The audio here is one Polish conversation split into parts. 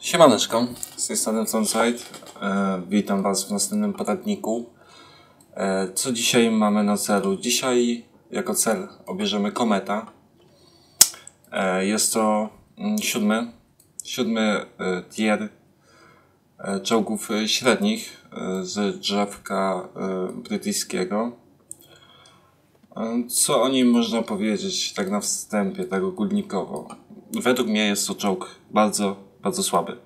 Siemaneczko, z tej strony Frontside. E, witam Was w następnym poradniku. E, co dzisiaj mamy na celu? Dzisiaj jako cel obierzemy kometa. E, jest to mm, siódmy, siódmy tier czołgów średnich z drzewka brytyjskiego. Co o nim można powiedzieć tak na wstępie, tak ogólnikowo? Według mnie jest to czołg bardzo, bardzo słaby.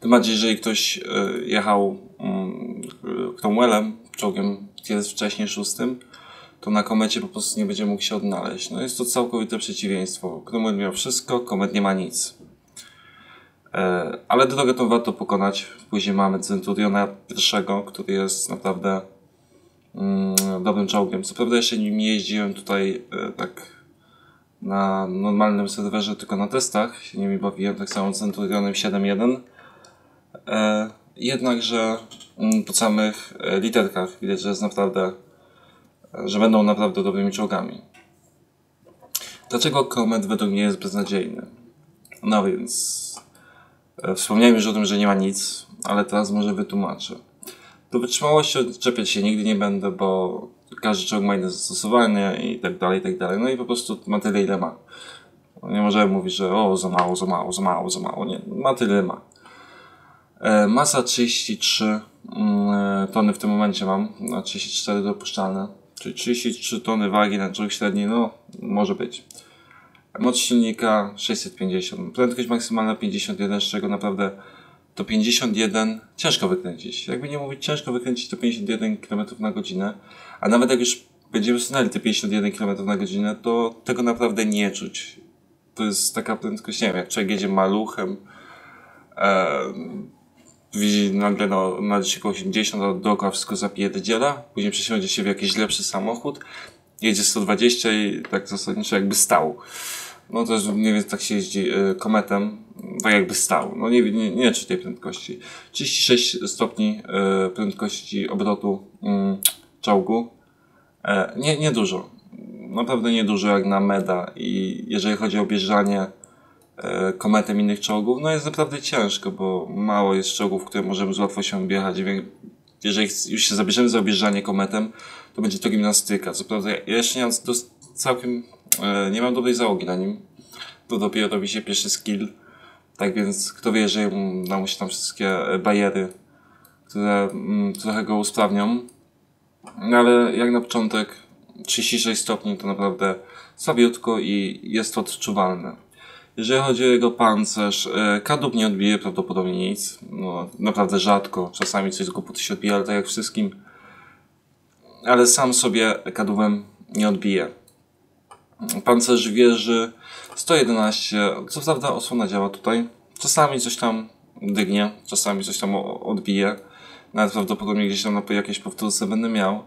Tym bardziej, jeżeli ktoś e, jechał mm, Cromwellem, czołgiem jest wcześniej szóstym, to na komecie po prostu nie będzie mógł się odnaleźć. No jest to całkowite przeciwieństwo. Cromwell miał wszystko, komet nie ma nic. E, ale drogę tą warto pokonać. Później mamy Centuriona pierwszego, który jest naprawdę mm, dobrym czołgiem. Co prawda jeszcze nim jeździłem tutaj e, tak na normalnym serwerze, tylko na testach się nimi bawiłem, tak samo Centurionem 7.1. E, jednakże mm, po samych e, literkach widać, że jest naprawdę, e, że będą naprawdę dobrymi czołgami. Dlaczego Comet według mnie jest beznadziejny? No więc, e, wspomniałem już o tym, że nie ma nic, ale teraz może wytłumaczę. Do wytrzymałości odczepiać się nigdy nie będę, bo każdy czołg ma inne zastosowanie i tak dalej, i tak dalej. No i po prostu ma tyle, ile ma. Nie możemy mówić, że o, za mało, za mało, za mało, za mało. Nie, ma tyle, ma. E, masa 33 mm, e, tony w tym momencie mam, na 34 dopuszczalne. Czyli 33 tony wagi na czołg średni, no może być. Moc silnika 650, prędkość maksymalna 51, z czego naprawdę to 51 ciężko wykręcić. Jakby nie mówić ciężko wykręcić to 51 km na godzinę, a nawet jak już będziemy sunęli te 51 km na godzinę, to tego naprawdę nie czuć. To jest taka prędkość, nie wiem, jak człowiek jedzie maluchem, e, widzi nagle no, na liczniku 80, a dookoła wszystko zapierdziela, później przesiądzie się w jakiś lepszy samochód, jedzie 120 i tak zasadniczo jakby stał. No jest mniej więcej tak się jeździ y, kometem, tak jakby stał. No nie, nie, nie czuć tej prędkości. 36 stopni y, prędkości obrotu y, czołgu. E, nie, nie dużo. Naprawdę nie dużo jak na meda i jeżeli chodzi o objeżdżanie e, kometem innych czołgów, no jest naprawdę ciężko, bo mało jest czołgów, które możemy z łatwością objechać. Jeżeli już się zabierzemy za objeżdżanie kometem, to będzie to gimnastyka. Co prawda ja jeszcze nie mam całkiem, e, nie mam dobrej załogi na nim. To dopiero robi się pierwszy skill. Tak więc kto wie, że mu się tam wszystkie e, bariery, które mm, trochę go usprawnią. No ale jak na początek 36 stopni to naprawdę słabiutko i jest odczuwalne. Jeżeli chodzi o jego pancerz, e, kadłub nie odbije prawdopodobnie nic. No, naprawdę rzadko. Czasami coś z głupoty się odbija, ale tak jak wszystkim. Ale sam sobie kadłubem nie odbije. Pancerz wieży 111. Co prawda osłona działa tutaj. Czasami coś tam dygnie, czasami coś tam odbije. Nawet prawdopodobnie gdzieś tam na jakiejś powtórce będę miał.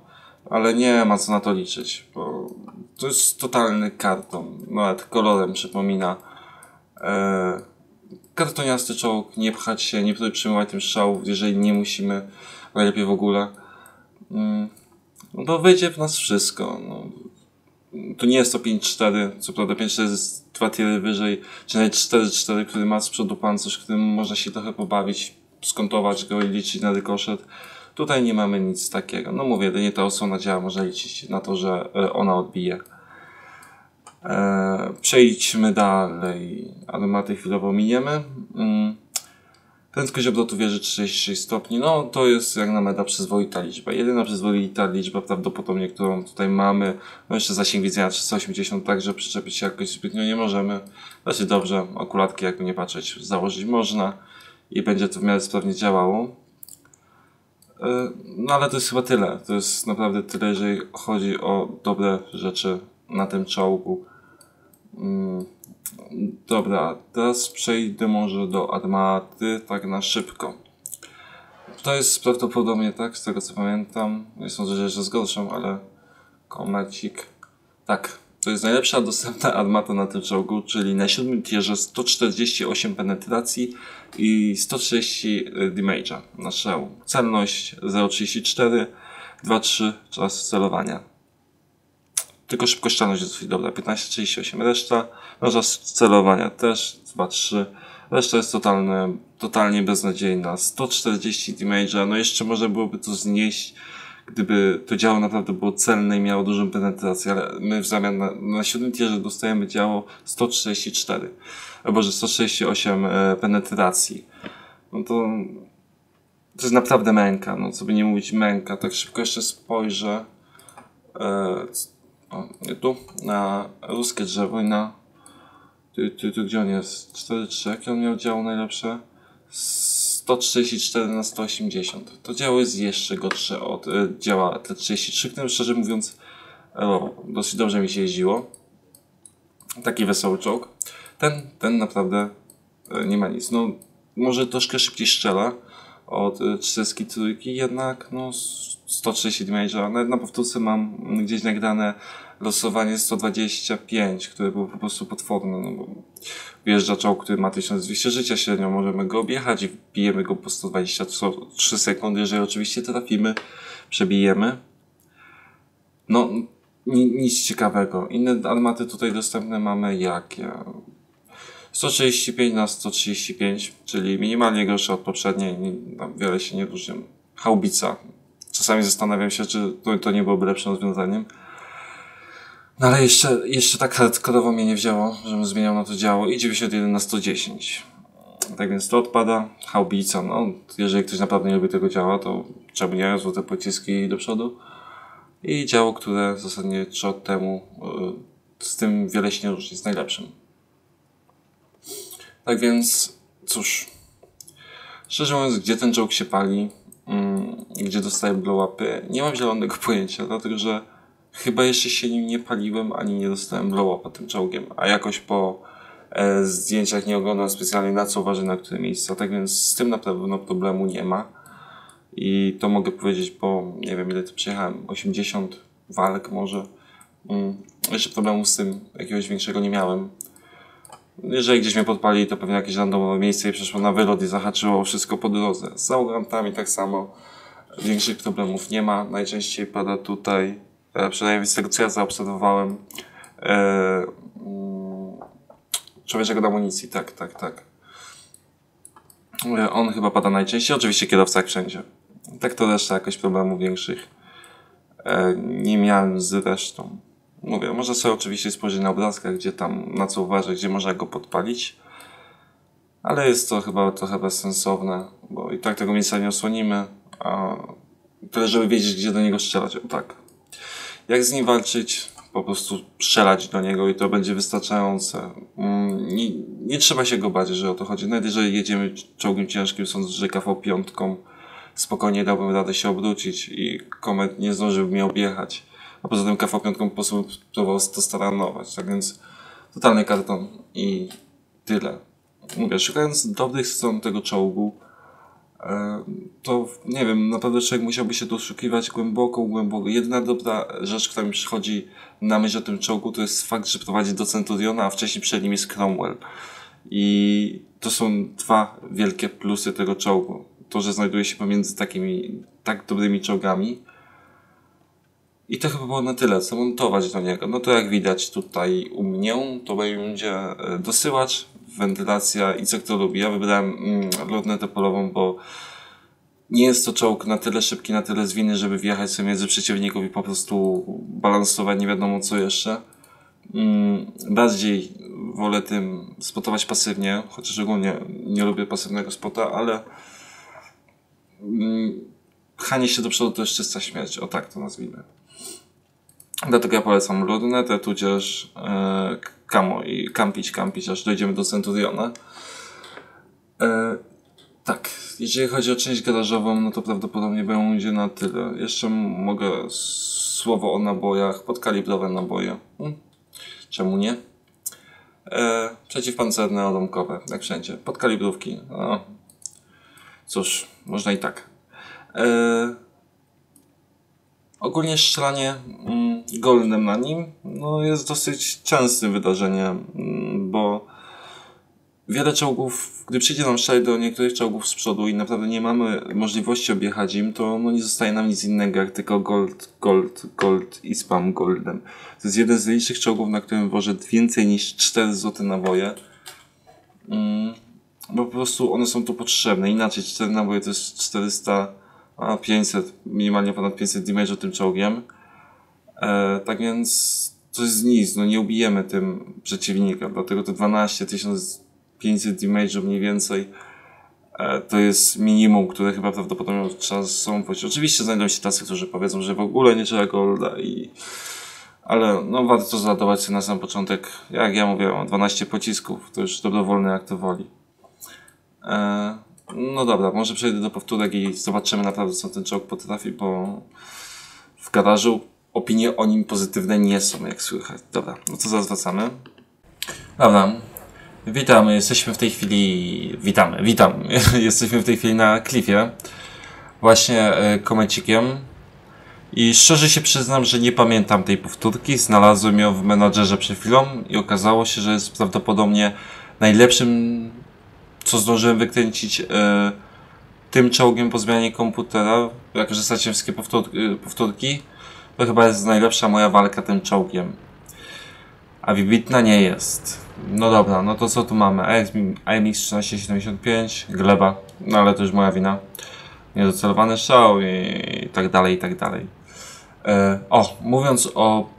Ale nie ma co na to liczyć, bo to jest totalny karton. Nawet kolorem przypomina. E, kartoniasty czołg, nie pchać się, nie przyjmować tym strzałów, jeżeli nie musimy, najlepiej w ogóle. Mm, no bo wyjdzie w nas wszystko. No. To nie jest to 5-4, co prawda 5-4 jest dwa tiery wyżej, czy nawet 4-4, który ma z przodu pancerz, którym można się trochę pobawić, skontować go i liczyć na rykoszet. Tutaj nie mamy nic takiego. No mówię, nie ta osłona działa, można liczyć na to, że e, ona odbije. E, przejdźmy dalej. Armaty chwilowo miniemy. Mm. Prędkość obrotu wieży 36 stopni. No to jest jak na meda przyzwoita liczba. Jedyna przyzwoita liczba prawdopodobnie, którą tutaj mamy. No jeszcze zasięg widzenia 380, także przyczepić się jakoś zbytnio nie możemy. Znaczy dobrze, okulatki jakby nie patrzeć założyć można i będzie to w miarę sprawnie działało. E, No ale to jest chyba tyle. To jest naprawdę tyle, jeżeli chodzi o dobre rzeczy na tym czołgu. Dobra, teraz przejdę może do armaty, tak na szybko. To jest prawdopodobnie tak, z tego co pamiętam. Nie sądzę, że jeszcze zgorszą, ale komecik. Tak, to jest najlepsza dostępna armata na tym czołgu, czyli na siódmym tierze 148 penetracji i 130 damage'a na strzał. Celność 0,34, 2,3 czas celowania. Tylko szybkościalność jest dosyć dobra, 15,38 reszta. No czas celowania też 2,3, Reszta jest totalne, totalnie beznadziejna. 140 damage'a, no jeszcze może byłoby to znieść, gdyby to działo naprawdę było celne i miało dużą penetrację, ale my w zamian na, na 7 tierze dostajemy działo 134, albo że 168 e, penetracji. No to to jest naprawdę męka, no co by nie mówić męka. Tak szybko jeszcze spojrzę e, tu, na ruskie drzewo i na tu, tu, tu gdzie on jest? 4-3, jakie on miał działo najlepsze? 134 na 180. To działo jest jeszcze gorsze od e, działa T33, którym szczerze mówiąc e, dosyć dobrze mi się jeździło. Taki wesoły czołg. Ten, ten naprawdę e, nie ma nic. No, może troszkę szybciej strzela od 33, jednak no 130 damage'a. Nawet na powtórce mam gdzieś nagrane losowanie 125, które było po prostu potworne, no bo wjeżdża czołg, który ma 1200 życia średnio, możemy go objechać i bijemy go po 123 sekundy, jeżeli oczywiście trafimy, przebijemy. No, nic ciekawego. Inne armaty tutaj dostępne mamy jakie? 135 na 135, czyli minimalnie gorsze od poprzedniej, wiele się nie różni. Haubica. Czasami zastanawiam się, czy to, to nie byłoby lepszym rozwiązaniem. No ale jeszcze, jeszcze tak hardkorowo mnie nie wzięło, żebym zmieniał na to działo i 91 na 110. Tak więc to odpada. Haubica, no jeżeli ktoś naprawdę nie lubi tego działa, to czemu nie? Złote pociski do przodu. I działo, które zasadnie 3 od temu yy, z tym wiele się nie różni, jest najlepszym. Tak więc, cóż. Szczerze mówiąc, gdzie ten czołg się pali, mm, gdzie dostaje blow-upy, nie mam zielonego pojęcia, dlatego że chyba jeszcze się nim nie paliłem, ani nie dostałem blow-upa tym czołgiem, a jakoś po e, zdjęciach nie oglądam specjalnie na co uważam, na które miejsca, tak więc z tym na pewno problemu nie ma. I to mogę powiedzieć, bo nie wiem ile to przejechałem, 80 walk może. Mm, jeszcze problemu z tym jakiegoś większego nie miałem. Jeżeli gdzieś mnie podpali, to pewnie jakieś randomowe miejsce i przeszło na wylot i zahaczyło wszystko po drodze. Z załogantami tak samo. Większych problemów nie ma. Najczęściej pada tutaj, e, przynajmniej z tego co ja zaobserwowałem, e, mm, człowieczek od amunicji. Tak, tak, tak. E, on chyba pada najczęściej. Oczywiście kierowca jak wszędzie. Tak to reszta jakoś problemów większych e, nie miałem z resztą. Mówię, można sobie oczywiście spojrzeć na obrazkach, gdzie tam, na co uważać, gdzie można go podpalić. Ale jest to chyba trochę bezsensowne, bo i tak tego miejsca nie osłonimy, a tyle, żeby wiedzieć, gdzie do niego strzelać. O tak. Jak z nim walczyć? Po prostu strzelać do niego i to będzie wystarczające. Mm, nie, nie trzeba się go bać, że o to chodzi. Nawet jeżeli jedziemy czołgiem ciężkim, sądząc, że KV piątką, spokojnie dałbym radę się obrócić i komet nie zdążył mnie objechać. A poza tym KV5 po prostu próbował to staranować. Tak więc totalny karton i tyle. Mówię, szukając dobrych stron tego czołgu, e, to nie wiem, naprawdę człowiek musiałby się doszukiwać głęboko, głęboko. Jedyna dobra rzecz, która mi przychodzi na myśl o tym czołgu, to jest fakt, że prowadzi do Centuriona, a wcześniej przed nim jest Cromwell. I to są dwa wielkie plusy tego czołgu. To, że znajduje się pomiędzy takimi tak dobrymi czołgami, i to chyba było na tyle, co montować do niego. No to jak widać tutaj u mnie, to będzie e, dosyłacz, wentylacja i co kto lubi. Ja wybrałem mm, lotnetę polową, bo nie jest to czołg na tyle szybki, na tyle zwinny, żeby wjechać sobie między przeciwników i po prostu balansować nie wiadomo co jeszcze. Mm, bardziej wolę tym spotować pasywnie, chociaż ogólnie nie lubię pasywnego spota, ale mm, pchanie się do przodu to jest czysta śmierć, o tak to nazwijmy. Dlatego ja polecam lornetę, tudzież e, kamo i kampić, kampić, aż dojdziemy do Centuriona. E, tak, jeżeli chodzi o część garażową, no to prawdopodobnie będzie na tyle. Jeszcze mogę słowo o nabojach, podkalibrowe naboje. Hmm. Czemu nie? E, przeciwpancerne, odłamkowe, jak wszędzie. Podkalibrówki. No. Cóż, można i tak. E, ogólnie strzelanie mm, golnem na nim no, jest dosyć częstym wydarzeniem, mm, bo wiele czołgów, gdy przyjdzie nam strzelać do niektórych czołgów z przodu i naprawdę nie mamy możliwości objechać im, to no, nie zostaje nam nic innego jak tylko gold, gold, gold i spam goldem. To jest jeden z licznych czołgów, na którym wożę więcej niż 4 złote naboje. Mm. bo po prostu one są tu potrzebne. Inaczej 4 naboje to jest 400, a 500, minimalnie ponad 500 damage tym czołgiem. E, tak więc to jest nic, no nie ubijemy tym przeciwnika, dlatego to 12 500 damage'u mniej więcej e, to jest minimum, które chyba prawdopodobnie trzeba są Oczywiście znajdą się tacy, którzy powiedzą, że w ogóle nie trzeba golda i ale no warto zladować sobie na sam początek, jak ja mówię, 12 pocisków, to już dobrowolny jak to woli. E, no dobra, może przejdę do powtórek i zobaczymy naprawdę co ten czołg potrafi, bo w garażu opinie o nim pozytywne nie są, jak słychać. Dobra, no to zaraz. Dobra, witamy, jesteśmy w tej chwili, witamy, witam, jesteśmy w tej chwili na klifie, właśnie e, komecikiem i szczerze się przyznam, że nie pamiętam tej powtórki, znalazłem ją w menadżerze przed chwilą i okazało się, że jest prawdopodobnie najlepszym, co zdążyłem wykręcić e, tym czołgiem po zmianie komputera, jako że straciłem wszystkie powtórki, powtórki to chyba jest najlepsza moja walka tym czołgiem. A wybitna nie jest. No dobra, no to co tu mamy? AMX 1375, gleba, no ale to już moja wina. Niedocelowany strzał i tak dalej, i tak dalej. E, o, mówiąc o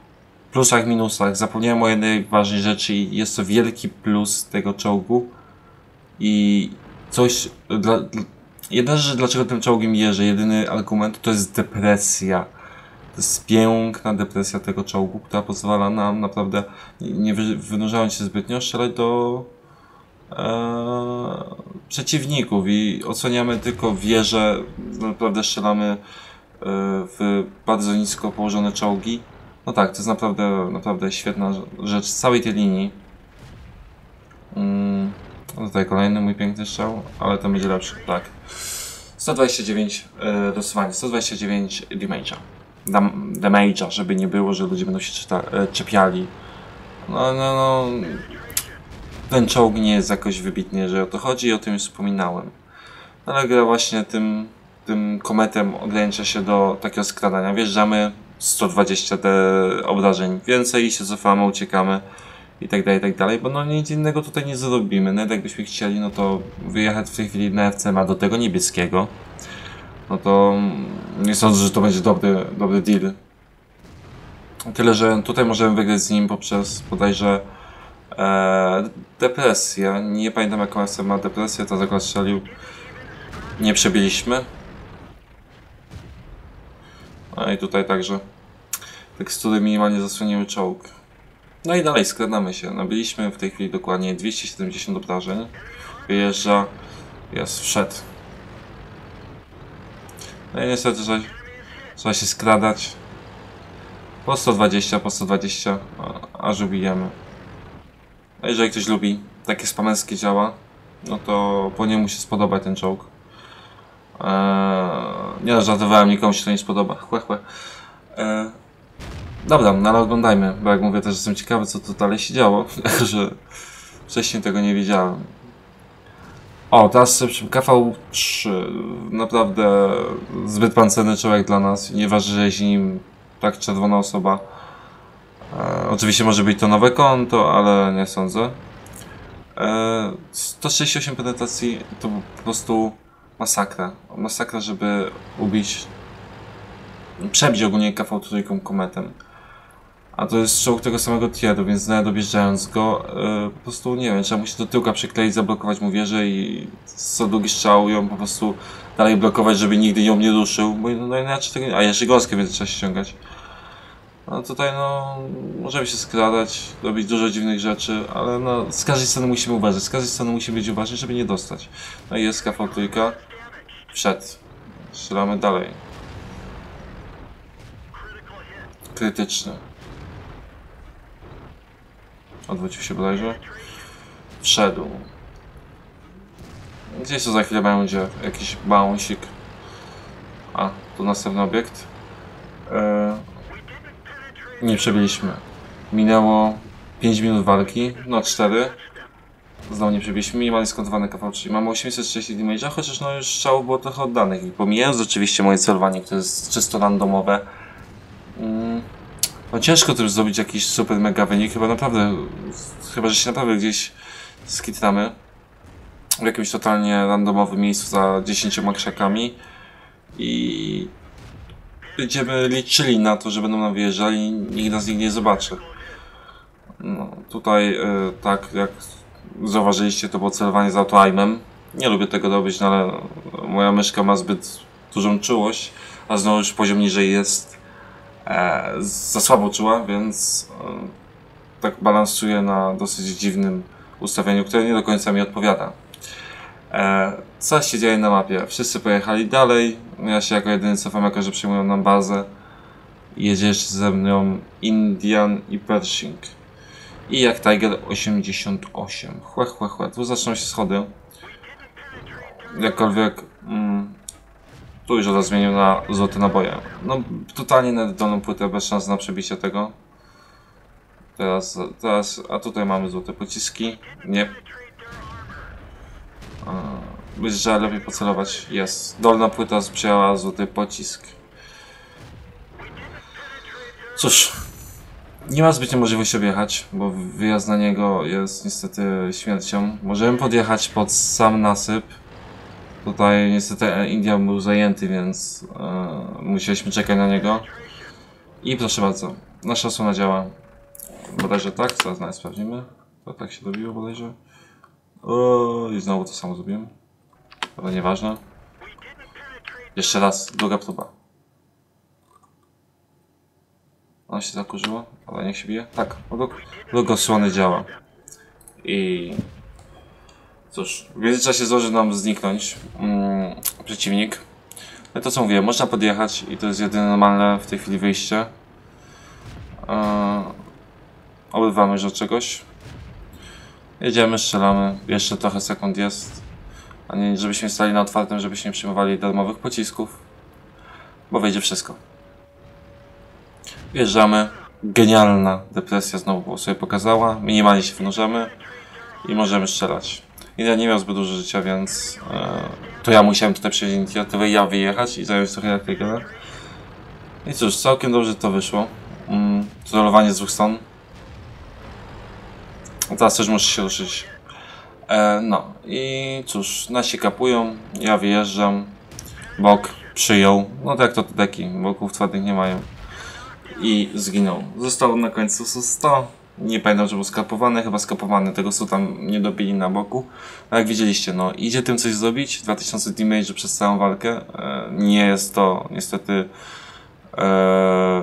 plusach, minusach, zapomniałem o jednej ważnej rzeczy i jest to wielki plus tego czołgu. I coś, dla, jedna rzecz, dlaczego tym czołgiem jeżdżę, jedyny argument to jest depresja to jest piękna depresja tego czołgu, która pozwala nam naprawdę, nie wynurzając się zbytnio, strzelać do e, przeciwników i oceniamy tylko wieże, naprawdę strzelamy e, w bardzo nisko położone czołgi. No tak, to jest naprawdę, naprawdę świetna rzecz z całej tej linii. Mm, no tutaj kolejny mój piękny strzał, ale to będzie lepszy, tak. 129 e, dosuwanie, 129 damage'a damage'a, żeby nie było, że ludzie będą się czyta, e, czepiali. No, no, no. Ten czołg nie jest jakoś wybitnie, że o to chodzi i o tym już wspominałem. Ale gra właśnie tym, tym kometem ogranicza się do takiego skradania. Wjeżdżamy 120 te obrażeń więcej i się cofamy, uciekamy i tak dalej, i tak dalej, bo no nic innego tutaj nie zrobimy. Nawet jakbyśmy chcieli, no to wyjechać w tej chwili na FC ma do tego niebieskiego no to nie sądzę, że to będzie dobry, dobry deal. Tyle, że tutaj możemy wygrać z nim poprzez bodajże e, depresję. Nie pamiętam jaką SM ma depresję, to zakład strzelił. Nie przebiliśmy. No i tutaj także tekstury minimalnie zasłoniły czołg. No i dalej skradamy się. Nabiliśmy w tej chwili dokładnie 270 obrażeń. Wyjeżdża, jest wszedł. No i niestety trzeba, trzeba się skradać. Po 120, po 120, aż ubijemy. No jeżeli ktoś lubi takie spamerskie działa, no to po niemu się spodoba ten czołg. Eee, nie no, żartowałem, nikomu się to nie spodoba. Chłe, chłe. Eee, dobra, no ale oglądajmy, bo jak mówię też jestem ciekawy co tu dalej się działo, że wcześniej tego nie wiedziałem. O, teraz KV3. Naprawdę zbyt pancerny człowiek dla nas. Nie że jeździ nim tak czerwona osoba. E, oczywiście może być to nowe konto, ale nie sądzę. E, 168 penetracji to po prostu masakra. Masakra, żeby ubić, przebić ogólnie KV3 kometem. A to jest czołg tego samego tieru, więc nawet objeżdżając go, yy, po prostu nie wiem, trzeba mu się do tyłka przykleić, zablokować mu wieżę i co długi strzał ją po prostu dalej blokować, żeby nigdy ją nie ruszył, bo no inaczej tego nie... A jeszcze gąskę będzie trzeba ściągać. No tutaj no, możemy się skradać, robić dużo dziwnych rzeczy, ale no z każdej strony musimy uważać, z każdej strony musimy być uważni, żeby nie dostać. No i jest trójka, wszedł, strzelamy dalej. Krytyczny. Odwrócił się bodajże. Wszedł. Gdzieś to za chwilę będzie jakiś bałąsik. A, tu następny obiekt. Eee, nie przebiliśmy. Minęło 5 minut walki, no 4. Znowu nie przebiliśmy. Minimalnie skontowane KV3. Mamy 830 damage'a, chociaż no już strzałów było trochę oddanych. I pomijając oczywiście moje celowanie, które jest czysto randomowe. No ciężko też zrobić jakiś super mega wynik, chyba naprawdę, chyba że się naprawdę gdzieś skitramy. w jakimś totalnie randomowym miejscu za 10 krzakami i będziemy liczyli na to, że będą nam wyjeżdżali nikt nas nigdy nie zobaczy. No, tutaj y, tak jak zauważyliście to było celowanie z auto-aimem. Nie lubię tego robić, no ale moja myszka ma zbyt dużą czułość, a znowu już poziom niżej jest e, za słabo czuła, więc e, tak balansuję na dosyć dziwnym ustawieniu, które nie do końca mi odpowiada. E, co się dzieje na mapie? Wszyscy pojechali dalej. Ja się jako jedyny cofam, jako że przyjmują nam bazę. Jedzie jeszcze ze mną Indian i Pershing. I jak Tiger 88. Chłe, chłe, chłe. Tu zaczną się schody. Jakkolwiek... Mm, tu już raz zmienił na złote naboje. No, totalnie na dolną płytę, bez szans na przebicie tego. Teraz, teraz, a tutaj mamy złote pociski. Nie. Być, że lepiej pocelować. Jest. Dolna płyta sprzyjała złoty pocisk. Cóż. Nie ma zbytnio możliwości objechać, bo wyjazd na niego jest niestety śmiercią. Możemy podjechać pod sam nasyp. Tutaj niestety Indian był zajęty, więc e, musieliśmy czekać na niego. I proszę bardzo, nasza osłona działa. Bodajże tak, zaraz nawet sprawdzimy. To tak się robiło bodajże. O, I znowu to samo zrobiłem. Ale nieważne. Jeszcze raz, druga próba. Ona się zakurzyła, ale niech się bije. Tak, logo osłony działa. I cóż, w międzyczasie zdąży nam zniknąć mm, przeciwnik. No to co mówię, można podjechać i to jest jedyne normalne w tej chwili wyjście. Eee, obywamy już od czegoś. Jedziemy, strzelamy. Jeszcze trochę sekund jest. A nie, żebyśmy stali na otwartym, żebyśmy nie przyjmowali darmowych pocisków. Bo wejdzie wszystko. Wjeżdżamy. Genialna depresja znowu sobie pokazała. Minimalnie się wnurzamy. I możemy strzelać. Ja nie miał zbyt dużo życia, więc e, to ja musiałem tutaj przejąć inicjatywę ja wyjechać i zająć trochę jak I cóż, całkiem dobrze to wyszło. Mm, z dwóch stron. Teraz też muszę się ruszyć. E, no i cóż, nasi kapują, ja wyjeżdżam, bok przyjął, no tak to te deki, boków twardych nie mają. I zginął. Zostało na końcu 100. Nie pamiętam, czy był skapowany, chyba skapowany, tego su tam nie dobili na boku. A jak widzieliście, no idzie tym coś zrobić, 2000 damage przez całą walkę. E, nie jest to niestety e,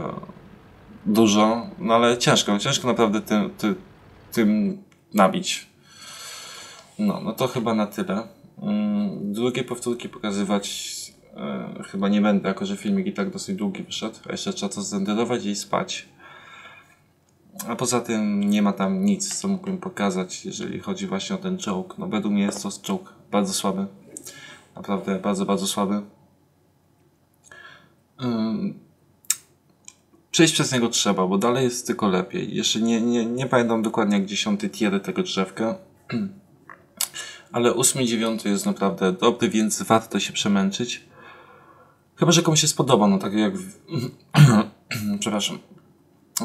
dużo, no ale ciężko, ciężko naprawdę tym, tym, tym nabić. No, no to chyba na tyle. Mm, drugie powtórki pokazywać e, chyba nie będę, jako że filmik i tak dosyć długi wyszedł, a jeszcze trzeba to zrenderować i spać. A poza tym nie ma tam nic, co mógłbym pokazać, jeżeli chodzi właśnie o ten czołg. No według mnie jest to czołg bardzo słaby. Naprawdę bardzo, bardzo słaby. przejść przez niego trzeba, bo dalej jest tylko lepiej. Jeszcze nie, nie, nie pamiętam dokładnie jak dziesiąty tier tego drzewka. Ale ósmy, dziewiąty jest naprawdę dobry, więc warto się przemęczyć. Chyba, że komuś się spodoba, no tak jak... Przepraszam.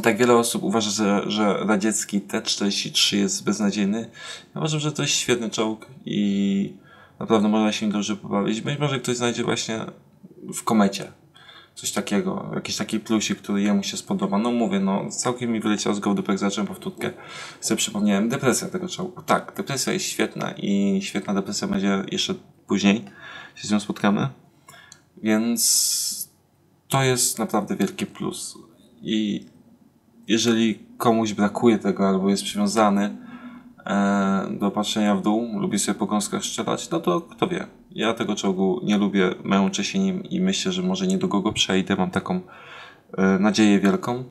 Tak wiele osób uważa, że, że radziecki T-43 jest beznadziejny. Ja uważam, że to jest świetny czołg i naprawdę można się dobrze pobawić. Być może ktoś znajdzie właśnie w komecie coś takiego, jakiś taki plusik, który jemu się spodoba. No mówię, no całkiem mi wyleciał z jak zacząłem powtórkę, sobie przypomniałem, depresja tego czołgu. Tak, depresja jest świetna i świetna depresja będzie jeszcze później, się z nią spotkamy. Więc to jest naprawdę wielki plus. I jeżeli komuś brakuje tego albo jest przywiązany e, do patrzenia w dół, lubi sobie po gąskach strzelać, no to kto wie. Ja tego czołgu nie lubię, męczę się nim i myślę, że może niedługo go przejdę. Mam taką e, nadzieję wielką.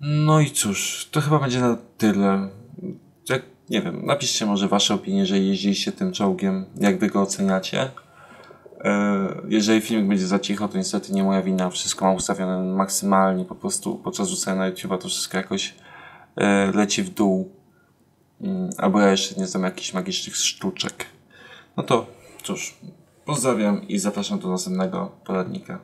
No i cóż, to chyba będzie na tyle. Jak, nie wiem, napiszcie może wasze opinie, że jeździliście tym czołgiem, jak wy go oceniacie. E, jeżeli filmik będzie za cicho, to niestety nie moja wina. Wszystko mam ustawione maksymalnie, po prostu podczas rzucenia na YouTube to wszystko jakoś e, leci w dół. Mm, albo ja jeszcze nie znam jakichś magicznych sztuczek. No to cóż, pozdrawiam i zapraszam do następnego poradnika.